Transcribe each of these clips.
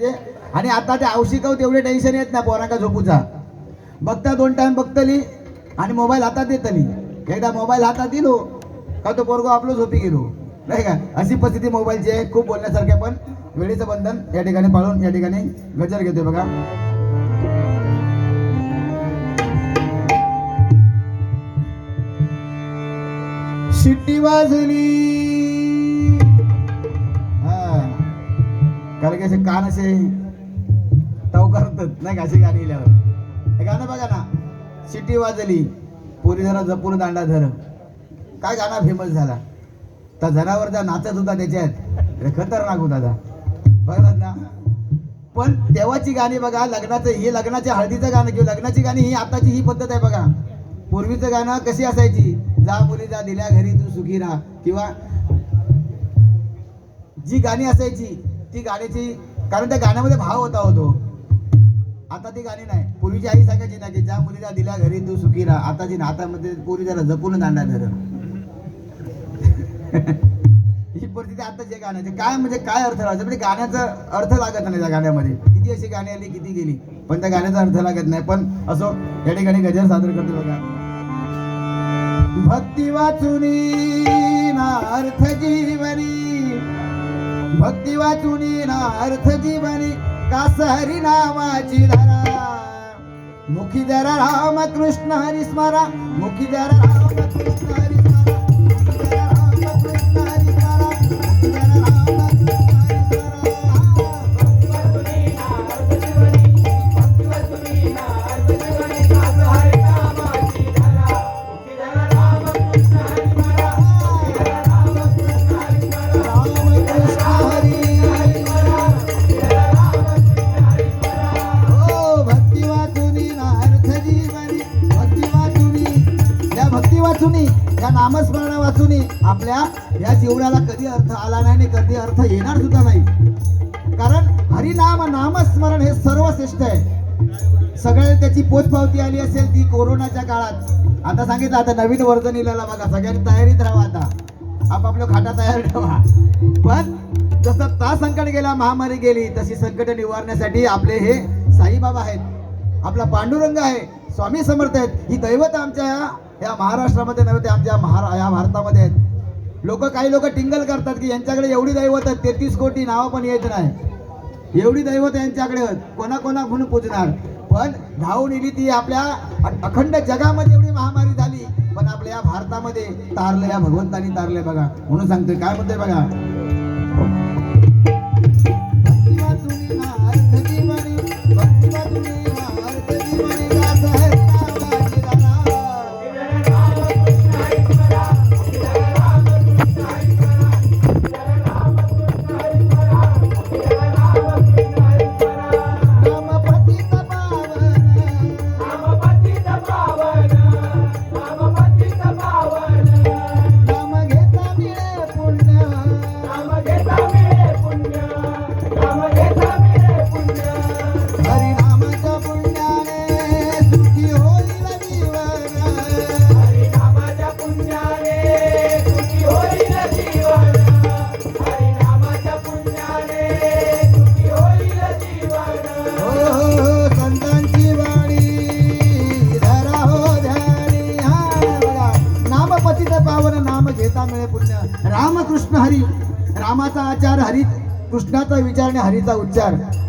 ते. आणि आता ते औषिकाव तेवढे टेन्शन येत ना पोरांका झोपूचा. बघता दोन टाइम बघतली आणि मोबाईल हातात येतली एकदा मोबाईल हातात दिलो का तो पोरगो आपलो झोपी गेलो. नाही का? अशी परिस्थिती मोबाईलची आहे खूप बोलण्यासारखे पण वेळेचं बंधन या ठिकाणी पाळून या ठिकाणी गजर घेतोय बघा. शिट्टी वाजली. कारण की असे कान असे टवकरतात नाही का असे गाणी लिहिल्यावर. हे गाणं बघा ना सिटी वाजली पोरी जरा जपून दांडा धर. काय गाणं फेमस झाला? त्या जनावर नाचत होता त्याच्यात खतरनाक होता त्या बघा ना? पण तेव्हाची गाणी बघा लग्नाचं हे लग्नाच्या हळदीचं गाणं किंवा लग्नाची गाणी ही आताची ही पद्धत आहे बघा. पूर्वीचं गाणं कशी असायची? जा मुली जा दिल्या घरी तू सुखी राहा. किंवा जी गाणी असायची ती गाण्याची कारण त्या गाण्यामध्ये भाव होता होतो आता ती गाणी नाही. पूर्वीची आई सांगायची ना की ज्या मुलीला दिल्या घरी तू सुखी राहा. आताची नातामध्ये पोरी जरा जपून दांडा धरण ही परिस्थिती आता जे गाण्याचे. काय म्हणजे काय अर्थ लावायचा म्हणजे गाण्याचा अर्थ लागत नाही त्या गाण्यामध्ये. किती अशी गाणी आली किती गेली. पण त्या गाण्याचा अर्थ लागत नाही. पण असो या ठिकाणी गजर सादर करतो बघा. भक्ती वाचुनी ना अर्थ जीवनी. भक्ती वाचून ना अर्थ जीवनी कास हरी नामाची धरा. मुखी धरा राम कृष्ण हरी स्मरा. मुखी धरा राम कृष्ण हरी स्मरा. पोचपावती आली असेल ती कोरोनाच्या काळात. आता सांगितलं आता नवीन वर्जनीला बघा सगळ्यांनी तयारीत राहा आता. आपापल्या खाटा तयार ठेवा. पण जसं ता संकट गेला महामारी गेली तशी संकट निवारण्यासाठी आपले हे साईबाबा आहेत. आपला पांडुरंग आहे स्वामी समर्थ आहेत. ही दैवत आमच्या या- या महाराष्ट्रामध्ये नव्हे ते आमच्या महारा या भारतामध्ये आहेत. लोक काही लोक टिंगल करतात की यांच्याकडे एवढी दैवत आहेत तेहतीस कोटी नावं पण येत नाही. एवढी दैवत यांच्याकडे कोणाकोणा म्हणून पूजणार? पण धावून इली ती आपल्या अखंड जगामध्ये एवढी महामारी झाली पण आपल्या या भारतामध्ये तारलं या भगवंतानी तारलंय बघा. म्हणून सांगतोय काय म्हणतोय बघा?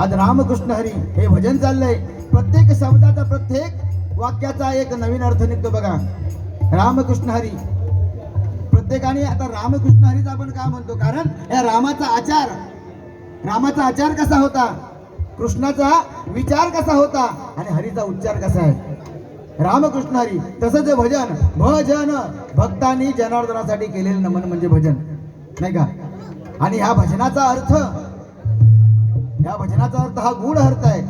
आज रामकृष्ण हरी हे भजन चाललंय. प्रत्येक शब्दाचा प्रत्येक वाक्याचा एक नवीन अर्थ निघतो बघा. रामकृष्ण हरी. प्रत्येकाने आता रामकृष्ण हरीचा आपण का म्हणतो? कारण या रामाचा आचार रामाचा आचार कसा होता? कृष्णाचा विचार कसा होता? आणि हरीचा उच्चार कसा आहे? रामकृष्ण हरी. तसंच भजन भजन. भक्तांनी जनार्दनासाठी केलेलं नमन म्हणजे भजन. नाही का? आणि ह्या भजनाचा अर्थ या भजनाचा अर्थ हा गूढ अर्थ आहे.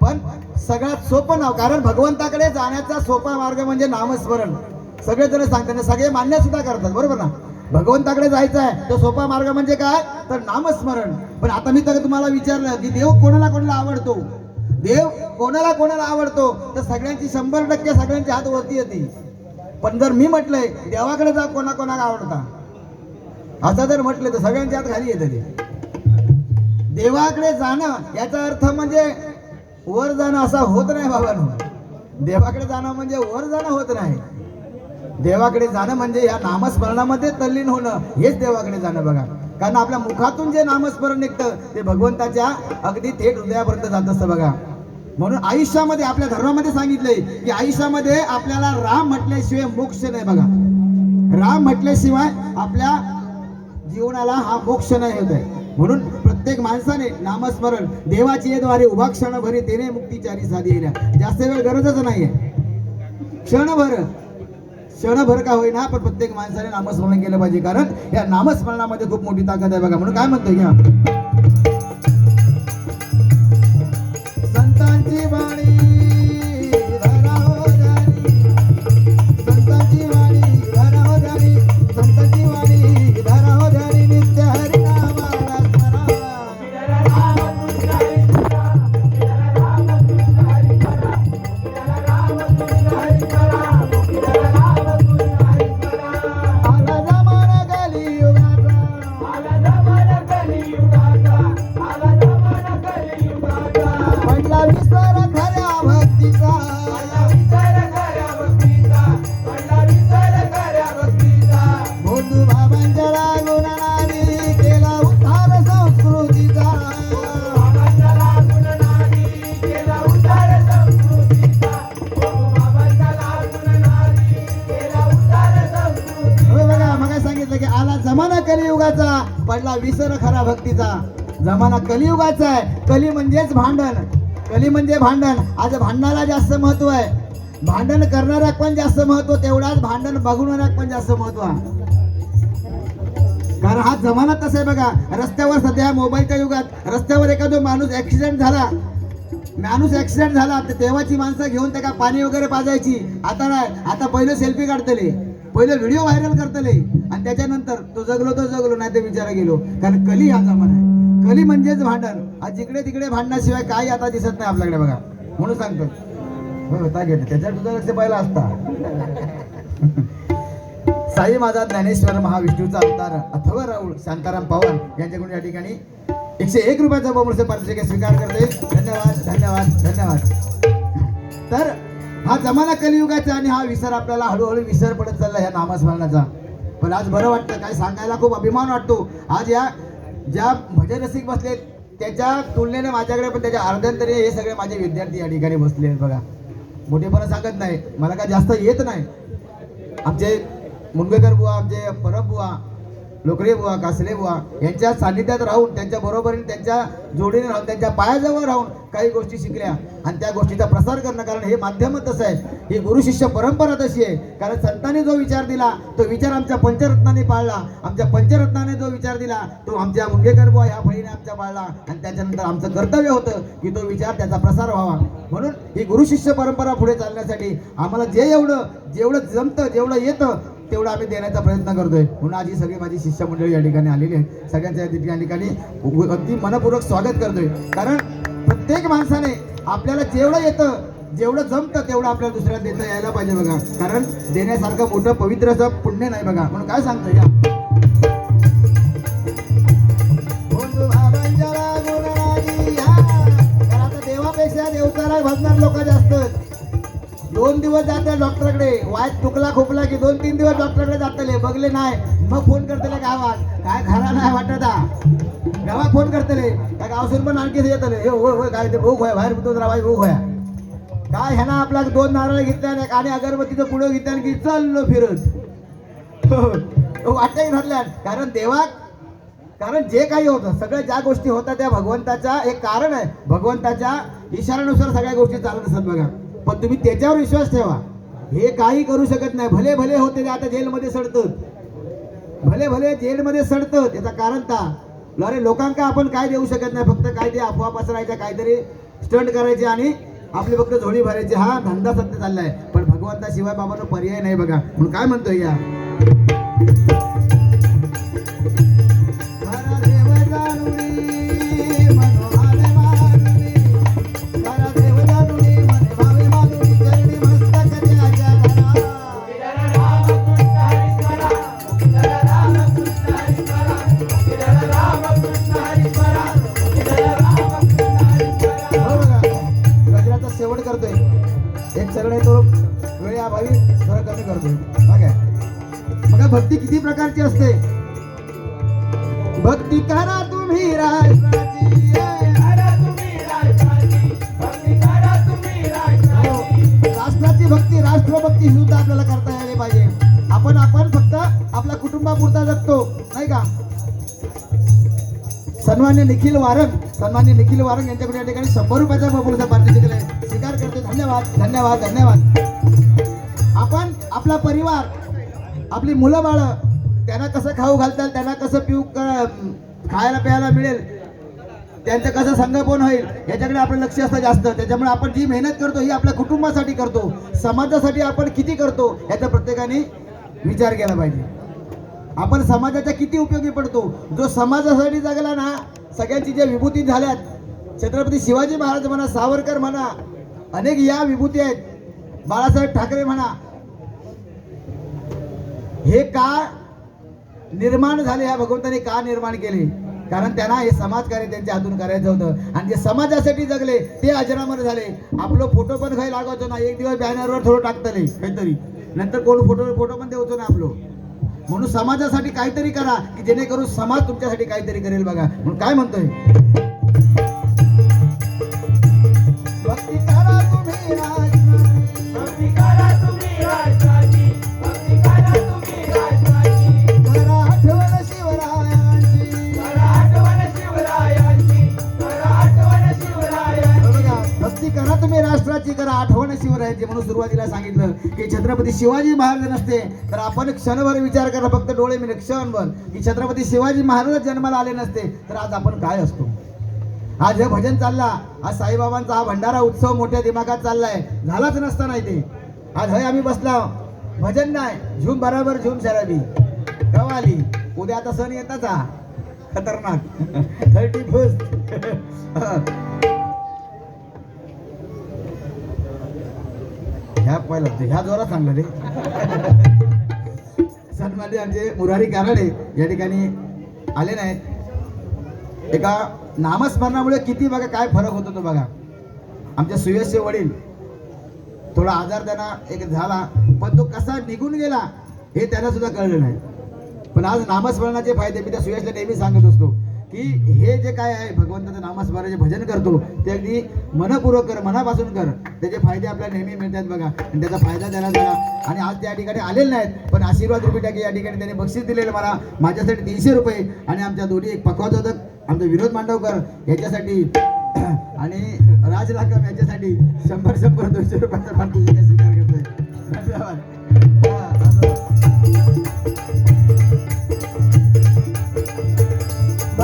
पण सगळ्यात सोपं नाव कारण भगवंताकडे जाण्याचा सोपा मार्ग म्हणजे नामस्मरण. सगळेजण सांगतात सगळे मान्य सुद्धा करतात. बरोबर ना? भगवंताकडे जायचं आहे तो सोपा मार्ग म्हणजे काय? तर नामस्मरण. पण आता मी तर तुम्हाला विचारलं की देव कोणाला कोणाला आवडतो? देव कोणाला कोणाला आवडतो? तर सगळ्यांची शंभर टक्के सगळ्यांची हात वरती येते. पण जर मी म्हटलंय देवाकडे जा कोणा कोणाला आवडता? असं जर म्हटलं तर सगळ्यांच्या हात खाली येते देवाकडे जाणं याचा अर्थ म्हणजे वर जाणं असा होत नाही बाबांनो देवाकडे जाणं म्हणजे वर जाणं होत नाही. देवाकडे जाणं म्हणजे या नामस्मरणामध्ये तल्लीन होणं हेच देवाकडे जाणं बघा. कारण आपल्या मुखातून जे नामस्मरण निघतं ते भगवंताच्या अगदी थेट हृदयापर्यंत जात असतं बघा. म्हणून आयुष्यामध्ये आपल्या धर्मामध्ये सांगितलंय की आयुष्यामध्ये आपल्याला राम म्हटल्याशिवाय मोक्ष नाही बघा. राम म्हटल्याशिवाय आपल्या जीवनाला हा मोक्ष नाही होत आहे. म्हणून प्रत्येक माणसाने नामस्मरण देवाची येद्वारे उभा क्षणभरी तेने मुक्तीचारी साधी येण्या. जास्त वेळ गरजच नाहीये. क्षणभर क्षणभर का होईना पण प्रत्येक माणसाने नामस्मरण केलं पाहिजे. कारण या नामस्मरणामध्ये खूप मोठी ताकद आहे बघा. म्हणून काय म्हणतो घ्या संतांची वाणी. खरा जमाना कलियुगाचा आहे. कली म्हणजेच भांडण. कली म्हणजे भांडण. आज भांडणाला जास्त महत्त्व आहे. भांडण करणाऱ्या पण जास्त महत्त्व तेवढाच भांडण बघणाऱ्या पण जास्त महत्त्व आहे. कारण हा जमाना तसा आहे बघा. रस्त्यावर सध्या मोबाईलच्या युगात रस्त्यावर एखादा माणूस ऍक्सिडेंट झाला. माणूस ऍक्सिडेंट झाला तर तेव्हाची माणसं घेऊन त्या पाणी वगैरे पाजायची. आता नाही. आता पहिले सेल्फी काढतले. पहिले व्हिडिओ व्हायरल करतले आणि त्याच्यानंतर तो जगलो तो जगलो नाही ते विचारा गेलो. कारण कली हा जमाना आहे. कली म्हणजेच भांडण. आज जिकडे तिकडे भांडणाशिवाय काही आता दिसत नाही आपल्याकडे बघा. म्हणून सांगतो. हो, हो त्याच्यात तुझं लक्ष पहिला असता. साई माझा ज्ञानेश्वर महाविष्णूचा अवतार. अथवा राऊळ शांताराम पवार यांच्याकडून या ठिकाणी एकशे एक रुपयाचा बहुमूल्य पारितोषिक स्वीकार करते. धन्यवाद धन्यवाद धन्यवाद. तर हा जमाना कलियुगाचा आणि हा विसर आपल्याला हळूहळू विसर पडत चालला ह्या नामस्मरणाचा. पण आज बरं वाटतं काय सांगायला खूप अभिमान वाटतो. आज या ज्या भजन रसिक बसले त्याच्या तुलनेने माझ्याकडे पण त्याच्या अर्ध्यांतरी हे सगळे माझे विद्यार्थी या ठिकाणी बसले आहेत बघा. मोठेपणा सांगत नाही मला काय जास्त येत नाही. आमचे मुंडगेकर बुवा आमचे परब बुवा लोकरे बुवा कासले बुवा यांच्या सान्निध्यात राहून त्यांच्या बरोबरीने त्यांच्या जोडीने राहून त्यांच्या पायाजवळ राहून काही गोष्टी शिकल्या. आणि त्या गोष्टीचा प्रसार करणं कारण हे माध्यमच तसं आहे. ही गुरु शिष्य परंपरा तशी आहे. कारण संतांनी जो विचार दिला तो विचार आमच्या पंचरत्नाने पाळला. आमच्या पंचरत्नाने जो विचार दिला तो आमच्या मुंगेकर बुवा ह्या बहिणी आमच्या पाळला. आणि त्याच्यानंतर आमचं कर्तव्य होतं की तो विचार त्याचा प्रसार व्हावा. म्हणून ही गुरु शिष्य परंपरा पुढे चालण्यासाठी आम्हाला जे एवढं जेवढं जमतं जेवढं येतं तेवढं आम्ही देण्याचा प्रयत्न करतोय. म्हणून आज ही सगळी माझी शिष्य मंडळी या ठिकाणी आलेली आहेत. सगळ्यांच्या या ठिकाणी- या ठिकाणी अगदी मनपूर्वक स्वागत स्वागत करतोय. कारण प्रत्येक माणसाने आपल्याला जेवढं येतं जेवढं जमतं तेवढं आपल्याला दुसऱ्या देता यायला पाहिजे बघा. कारण देण्यासारखं मोठं पवित्र असं पुण्य नाही बघा. म्हणून काय सांगतो या? देवापेक्षा देवताला भजणार लोक जास्त दोन दिवस जाते डॉक्टरकडे. वाय तुकला खोकला की दोन तीन दिवस डॉक्टरकडे जातले बघले नाही. मग फोन करतले गावात. काय खरा नाही वाटत गावात फोन करतले त्या गावसून पण आणखी येतले हे होय होय काय ते भूक होय बाहेर कुठून राहाय भूक होया. काय ह्याना आपला दोन नारळ घेतल्या आणि- आणि अगरबत्तीचं पुढं घेतल्या की चाललो फिरत. हो. वाटतही धरल्या कारण देवा कारण जे काही होतं सगळ्या ज्या गोष्टी होत्या त्या भगवंताच्या एक कारण आहे. भगवंताच्या इशाऱ्यानुसार सगळ्या गोष्टी चालत असतात बघा. पण तुम्ही त्याच्यावर विश्वास ठेवा. हे काही करू शकत नाही. भले भले होते ते आता जेलमध्ये सडतं भले भले जेलमध्ये सडतं त्याचं कारण का अरे लोकांका आपण काय देऊ शकत नाही? फक्त काय ते अफवा पसरायच्या काहीतरी स्टंट करायचे आणि आपली फक्त झोळी भरायची. हा धंदा सध्या चाललाय. पण भगवंताशिवाय बाबांना पर्याय नाही बघा. म्हणून काय म्हणतोय या? चरण आहे तो वेळेअभावी थोडं कमी करतो काय? बघा भक्ती किती प्रकारची असते? भक्ती करा तुम्ही राष्ट्राची हो, राष्ट्राची भक्ती राष्ट्रभक्ती सुद्धा आपल्याला करता यायला पाहिजे. आपण आपण फक्त आपल्या कुटुंबापुरता जगतो नाही का? सन्मान्य निखिल वारंग सन्मान्य निखिल वारंग यांच्याकडे या ठिकाणी शंभर रुपयाचा बबूलचा पार्टी धन्यवाद धन्यवाद धन्यवाद. आपण आपला परिवार आपली मुलं बाळ त्यांना कसं खाऊ घालताल त्यांना कसं पिऊ खायला प्यायला मिळेल त्यांचं कसं संगोपन होईल याच्याकडे आपलं लक्ष असतं जास्त. त्याच्यामुळे आपण जी मेहनत करतो ही आपल्या कुटुंबासाठी करतो. समाजासाठी आपण किती करतो याचा प्रत्येकाने विचार केला पाहिजे. आपण समाजाचा किती उपयोगी पडतो? जो समाजासाठी जगला ना सगळ्यांची ज्या विभूती झाल्यात छत्रपती शिवाजी महाराज म्हणा सावरकर म्हणा अनेक या विभूती आहेत. बाळासाहेब ठाकरे म्हणा. हे का निर्माण झाले? ह्या भगवंताने का निर्माण केले? कारण त्यांना हे समाजकार्य त्यांच्या हातून करायचं होतं. आणि जे समाजासाठी जगले ते अजरामर झाले. आपलं फोटो पण काही लागायचो ना एक दिवस बॅनरवर थोडं टाकतले काहीतरी. नंतर कोण फोटो फोटो पण द्यायचो ना आपलं. म्हणून समाजासाठी काहीतरी करा की जेणेकरून समाज तुमच्यासाठी काहीतरी करेल बघा. म्हणून काय म्हणतोय? बघा, करा तुम्ही राष्ट्राची करा. आठवण शिवरायांची म्हणून सुरुवातीला सांगितलं की छत्रपती शिवाजी महाराज नसते तर आपण क्षणभर विचार करा फक्त डोळे मिळे क्षणभर. की छत्रपती शिवाजी महाराज जन्माला आले नसते तर आज आपण काय असतो? आज हे भजन चालला आज साईबाबांचा हा भंडारा उत्सव मोठ्या दिमागात चाललाय. झालाच नसता नाही ते. आज हय आम्ही बसला. भजन नाही झूम बराबर झूम शराबी. कवाली उद्या आता सण येताच. हा खतरनाक. थर्टी फर्स्ट ह्या पहिला ह्या जोरात सांगलं रे. सन्मान्य आमचे मुरारी काराडे या ठिकाणी आले नाहीत. एका नामस्मरणामुळे किती बघा काय फरक होतो तो बघा. आमच्या सुयशचे वडील थोडा आजार त्यांना एक झाला पण तो कसा निघून गेला हे त्यांना सुद्धा कळलं नाही. पण आज नामस्मरणाचे फायदे मी त्या सुयशला नेहमी सांगत असतो. की हे जे काय आहे भगवंताचं नामस्मरणाचे भजन करतो ते अगदी मनपूर्वक कर मनापासून कर. त्याचे फायदे आपल्याला नेहमी मिळतात बघा. आणि त्याचा फायदा त्याला झाला आणि आज त्या ठिकाणी आलेले नाहीत पण आशीर्वाद रुपये टाकी या ठिकाणी त्यांनी बक्षीस दिलेलं मला. माझ्यासाठी तीनशे रुपये. आणि आमच्या दोन्ही एक पकवाचोदक आमचा विनोद मांडवकर याच्यासाठी. आणि राज लाकम याच्यासाठी शंभर शंभर दोनशे रुपयाचा पाठी स्वीकार करतोय धन्यवाद.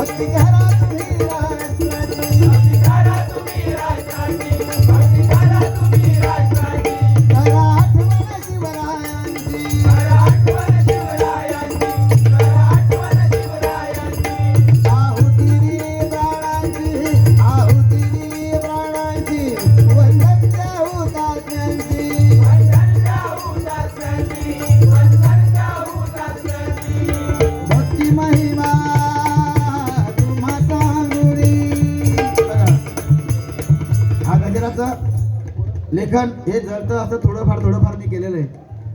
भक्ती करा तुम्ही लेखन हे जळतं असं थोडंफार थोडंफार मी केलेलं आहे.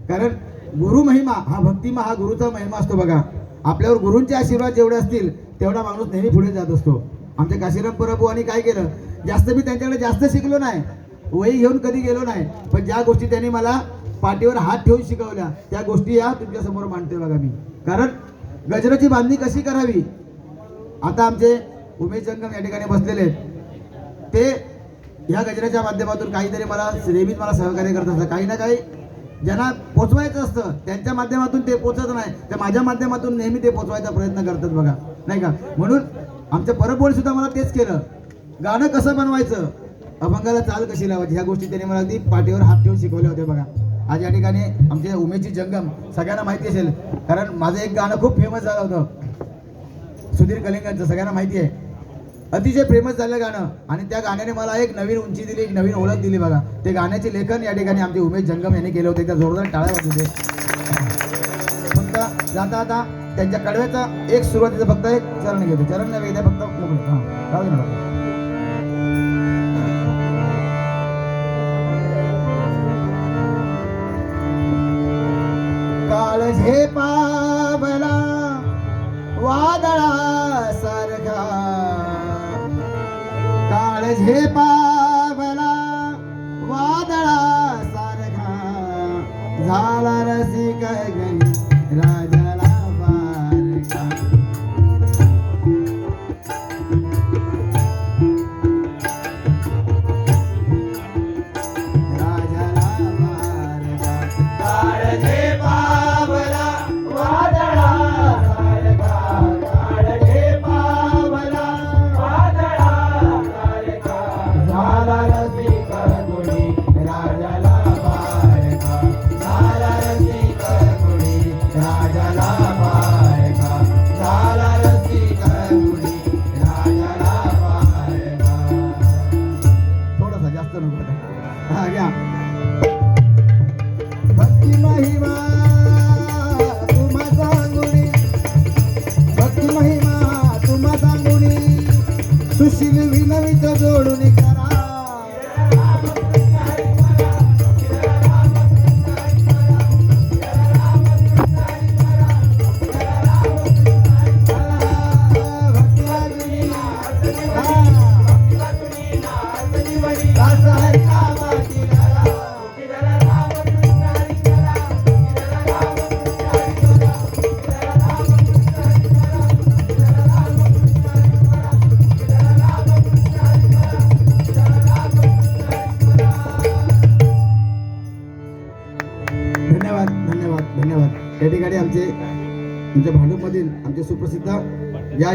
कारण गुरु महिमा हा भक्तिमा हा गुरुचा महिमा असतो बघा. आपल्यावर गुरूंचे आशीर्वाद जेवढे असतील तेवढा माणूस नेहमी पुढे जात असतो. आमच्या काशीराम आणि काय केलं? जास्त मी त्यांच्याकडे जास्त शिकलो नाही. वही घेऊन कधी गेलो नाही. पण ज्या गोष्टी त्यांनी मला पाठीवर हात ठेवून शिकवल्या त्या गोष्टी या तुमच्यासमोर बघा मी. कारण गजराची बांधणी कशी करावी? आता आमचे उमेश जंगम या ठिकाणी बसलेले आहेत. ते ह्या गजरेच्या माध्यमातून काहीतरी मला नेहमीच मला सहकार्य करत असतं. काही ना काही ज्यांना पोचवायचं असतं त्यांच्या माध्यमातून ते पोचत नाही. तर माझ्या माध्यमातून नेहमी ते पोचवायचा प्रयत्न करतात बघा. नाही का? म्हणून आमच्या परबोळ सुद्धा मला तेच केलं. गाणं कसं बनवायचं? अभंगाला चाल कशी लावायची? ह्या गोष्टी त्यांनी मला अगदी पाठीवर हात ठेवून शिकवल्या होत्या बघा. आज या ठिकाणी आमचे उमेशची जंगम सगळ्यांना माहिती असेल. कारण माझं एक गाणं खूप फेमस झालं होतं. सुधीर कलिंगांचं सगळ्यांना माहिती आहे. अतिशय फेमस झालं गाणं. आणि त्या गाण्याने मला एक नवीन उंची दिली एक नवीन ओळख दिली बघा. ते गाण्याचे लेखन या ठिकाणी आमचे उमेश जंगम यांनी केले होते. त्या जोरदार टाळ्या वाजू होते फक्त जाता आता त्यांच्या कडव्याचा एक सुरुवातीचं फक्त एक चरण घेतो. चरण नाही फक्त मोकळं. हां राहू वादळा काळ झेपावला वादळा सारखा झाला रसिक गणी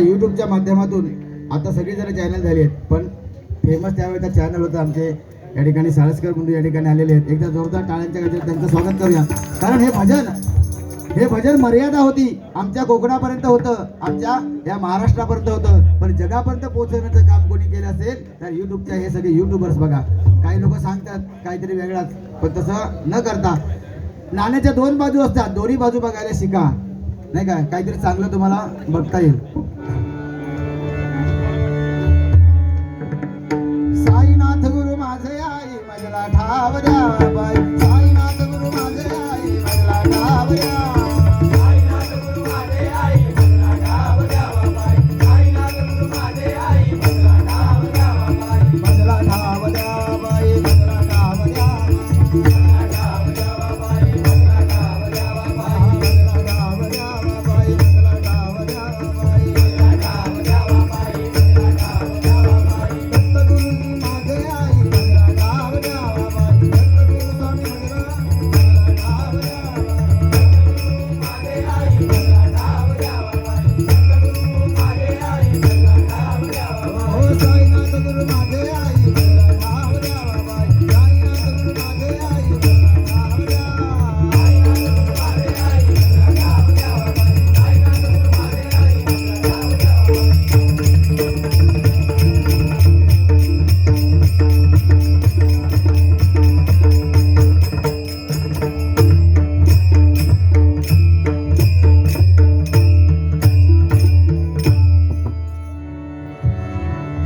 यूट्यूबच्या माध्यमातून आता सगळेजण चॅनल झाली आहेत. पण फेमस त्यावेळेचा चॅनल होतं आमचे. या ठिकाणी साळसकर बंधू या ठिकाणी आलेले आहेत. एकदा जोरदार टाळ्यांच्या गजरात त्यांचं स्वागत करूया. कारण हे भजन हे भजन मर्यादा होती. आमच्या कोकणापर्यंत होतं. आमच्या या महाराष्ट्रापर्यंत होतं. पण जगापर्यंत पोहोचवण्याचं काम कोणी केलं असेल तर युट्यूबच्या हे सगळे युट्यूबर्स बघा. काही लोक सांगतात काहीतरी वेगळाच. पण तसं न करता नाण्याच्या दोन बाजू असतात. दोन्ही बाजू बघायला शिका. नाही का? काहीतरी चांगलं तुम्हाला बघता येईल. राम राम